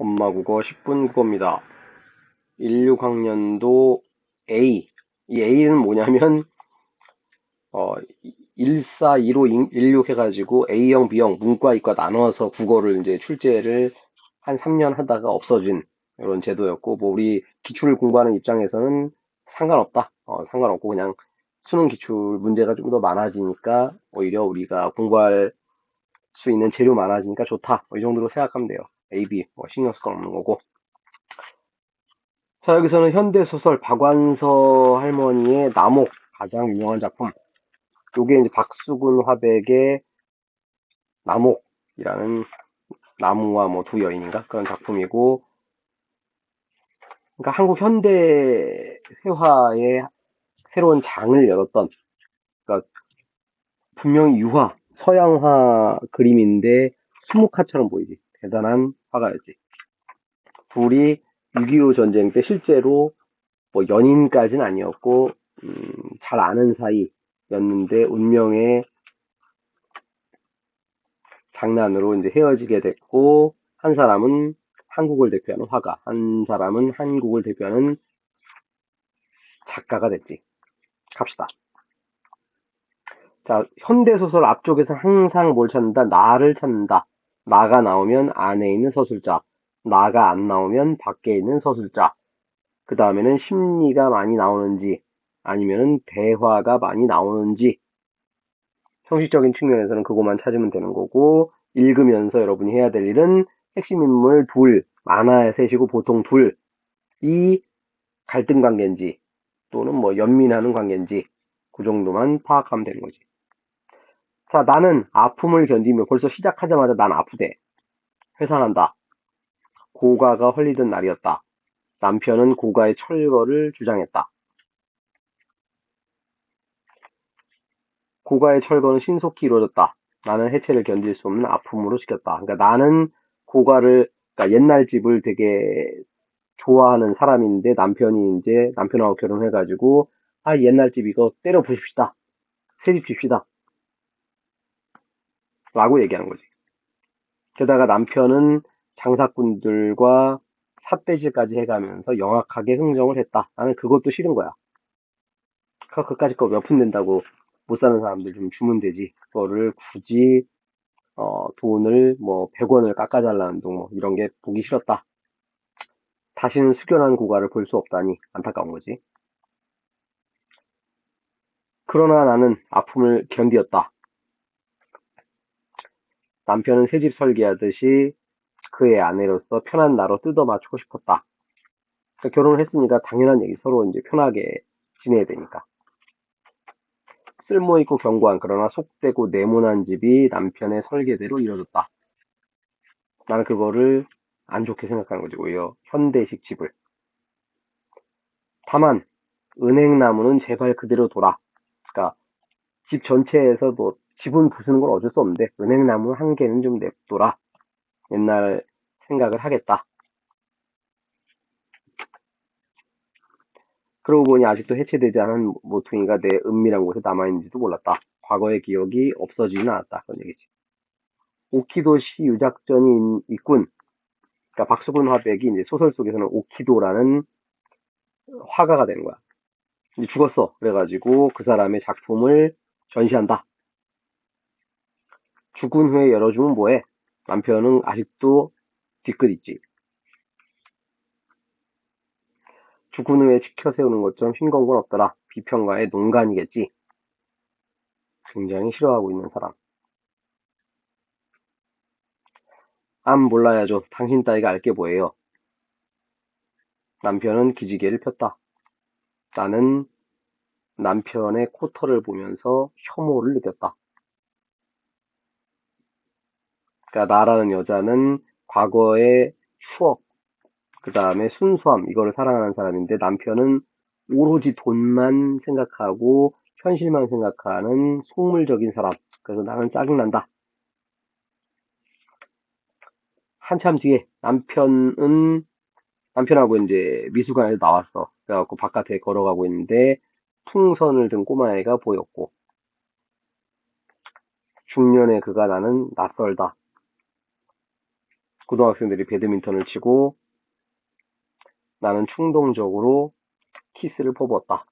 엄마 국어 10분 국어입니다. 16학년도 A. 이 A는 뭐냐면, 어, 14, 15, 16 해가지고 A형, B형, 문과, 이과 나눠서 국어를 이제 출제를 한 3년 하다가 없어진 이런 제도였고, 뭐 우리 기출을 공부하는 입장에서는 상관없다. 어, 상관없고 그냥 수능 기출 문제가 좀 더 많아지니까 오히려 우리가 공부할 수 있는 재료 많아지니까 좋다. 뭐 이 정도로 생각하면 돼요. A, B 뭐 신경 쓸 건 없는 거고. 자 여기서는 현대소설 박완서 할머니의 남옥 가장 유명한 작품. 요게 이제 박수근 화백의 남옥이라는 나무와 뭐 두 여인인가 그런 작품이고 그러니까 한국 현대 회화의 새로운 장을 열었던 그러니까 분명히 유화 서양화 그림인데 수묵화처럼 보이지 대단한 화가였지 둘이 6.25 전쟁 때 실제로 뭐 연인까지는 아니었고 음, 잘 아는 사이였는데 운명의 장난으로 이제 헤어지게 됐고 한 사람은 한국을 대표하는 화가, 한 사람은 한국을 대표하는 작가가 됐지. 갑시다. 자, 현대소설 앞쪽에서 항상 뭘 찾는다? 나를 찾는다. 나가 나오면 안에 있는 서술자. 나가 안 나오면 밖에 있는 서술자. 그 다음에는 심리가 많이 나오는지, 아니면은 대화가 많이 나오는지, 형식적인 측면에서는 그것만 찾으면 되는 거고, 읽으면서 여러분이 해야 될 일은 핵심 인물 둘, 만화에 셋이고 보통 둘, 이 갈등 관계인지 또는 뭐 연민하는 관계인지 그 정도만 파악하면 되는 거지. 자, 나는 아픔을 견디며 벌써 시작하자마자 난 아프대. 회산한다. 고가가 헐리던 날이었다. 남편은 고가의 철거를 주장했다. 고가의 철거는 신속히 이루어졌다. 나는 해체를 견딜 수 없는 아픔으로 지켰다. 그러니까 나는 고가를 그러니까 옛날 집을 되게 좋아하는 사람인데 남편이 이제 남편하고 결혼해가지고 아 옛날 집 이거 때려 부십시다 새집 집시다 라고 얘기하는 거지 게다가 남편은 장사꾼들과 삿대질까지 해가면서 영악하게 흥정을 했다 나는 그것도 싫은 거야 그까지 거 몇푼 낸다고 못 사는 사람들 좀 주면 되지 그거를 굳이 어, 돈을 뭐 100원을 깎아달라는 둥, 뭐 이런 게 보기 싫었다. 다시는 숙연한 고가를 볼 수 없다니 안타까운 거지. 그러나 나는 아픔을 견디었다. 남편은 새집 설계하듯이 그의 아내로서 편한 나로 뜯어 맞추고 싶었다. 그러니까 결혼을 했으니까 당연한 얘기 서로 이제 편하게 지내야 되니까. 쓸모있고 견고한 그러나 속되고 네모난 집이 남편의 설계대로 이뤄졌다. 나는 그거를 안 좋게 생각하는 거지 오히려 현대식 집을. 다만 은행나무는 제발 그대로 둬라. 집 전체에서 뭐 집은 부수는 건 어쩔 수 없는데 은행 나무 한 개는 좀 냅둬라. 옛날 생각을 하겠다. 그러고 보니 아직도 해체되지 않은 모퉁이가 내 은밀한 곳에 남아있는지도 몰랐다. 과거의 기억이 없어지진 않았다. 그런 얘기지. 오키도시 유작전이 있군. 그러니까 박수근 화백이 이제 소설 속에서는 오키도라는 화가가 되는 거야. 죽었어. 그래가지고 그 사람의 작품을 전시한다. 죽은 후에 열어주면 뭐해? 남편은 아직도 뒤끝 있지. 죽은 후에 지켜 세우는 것처럼 싱거운 건 없더라. 비평가의 농간이겠지. 굉장히 싫어하고 있는 사람. 암 몰라야죠. 당신 따위가 알게 뭐예요. 남편은 기지개를 폈다. 나는 남편의 코털을 보면서 혐오를 느꼈다. 그러니까 나라는 여자는 과거의 추억, 그 다음에 순수함, 이거를 사랑하는 사람인데 남편은 오로지 돈만 생각하고 현실만 생각하는 속물적인 사람. 그래서 나는 짜증난다. 한참 뒤에 남편은 남편하고 이제 미술관에서 나왔어. 그래갖고 바깥에 걸어가고 있는데 풍선을 든 꼬마애가 보였고 중년의 그가 나는 낯설다. 고등학생들이 배드민턴을 치고 나는 충동적으로 키스를 퍼부었다.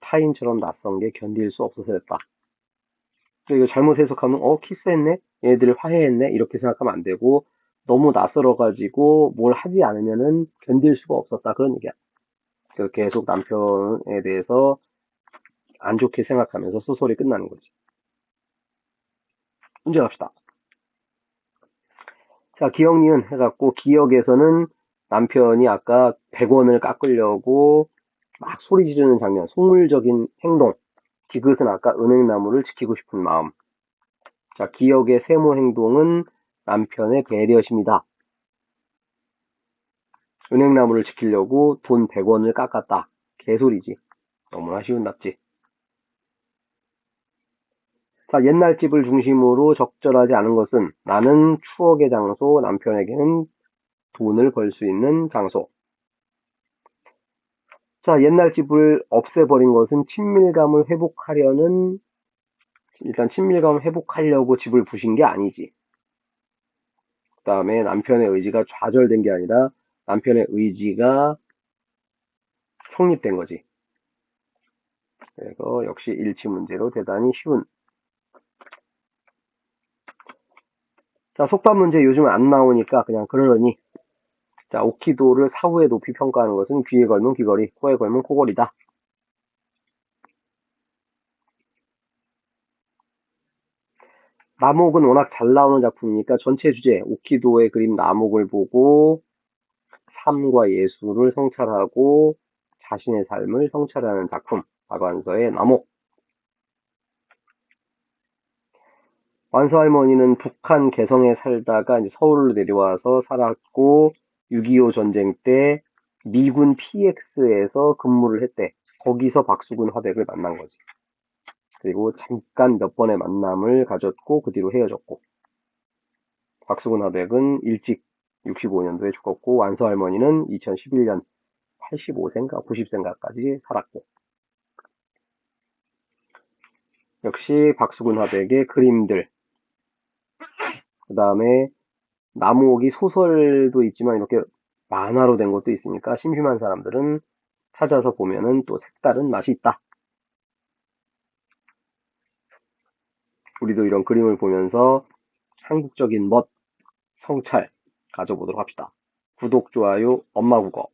타인처럼 낯선 게 견딜 수 없어서 였다. 이거 잘못 해석하면 어 키스했네? 얘네들 화해했네? 이렇게 생각하면 안 되고 너무 낯설어가지고 뭘 하지 않으면은 견딜 수가 없었다 그런 얘기야. 계속 남편에 대해서 안 좋게 생각하면서 소설이 끝나는 거지. 문제 갑시다. 자, 기억, 니은 해갖고, 기억에서는 남편이 아까 100원을 깎으려고 막 소리 지르는 장면, 속물적인 행동. 디귿은 아까 은행나무를 지키고 싶은 마음. 자, 기억의 세모 행동은 남편의 배려심이다. 은행나무를 지키려고 돈 100원을 깎았다. 개소리지. 너무나 쉬운 답지. 자, 옛날 집을 중심으로 적절하지 않은 것은 나는 추억의 장소, 남편에게는 돈을 벌 수 있는 장소. 자, 옛날 집을 없애버린 것은 친밀감을 회복하려는, 일단 친밀감을 회복하려고 집을 부신 게 아니지. 그 다음에 남편의 의지가 좌절된 게 아니라 남편의 의지가 성립된 거지. 그래서 역시 일치 문제로 대단히 쉬운 자, 속담 문제 요즘 안 나오니까 그냥 그러려니. 자, 오키도를 사후에 높이 평가하는 것은 귀에 걸면 귀걸이, 코에 걸면 코걸이다. 나목은 워낙 잘 나오는 작품이니까 전체 주제, 오키도의 그림 나목을 보고 삶과 예술을 성찰하고 자신의 삶을 성찰하는 작품, 박완서의 나목. 완수 할머니는 북한 개성에 살다가 이제 서울로 내려와서 살았고 6.25 전쟁 때 미군 PX에서 근무를 했대. 거기서 박수근 화백을 만난 거지. 그리고 잠깐 몇 번의 만남을 가졌고 그 뒤로 헤어졌고. 박수근 화백은 일찍 65년도에 죽었고 완서 할머니는 2011년 85세인가 90세인가까지 살았고. 역시 박수근 화백의 그림들 그 다음에 나무옥이 소설도 있지만 이렇게 만화로 된 것도 있으니까 심심한 사람들은 찾아서 보면은 또 색다른 맛이 있다. 우리도 이런 그림을 보면서 한국적인 멋, 성찰 가져보도록 합시다. 구독, 좋아요, 엄마 국어.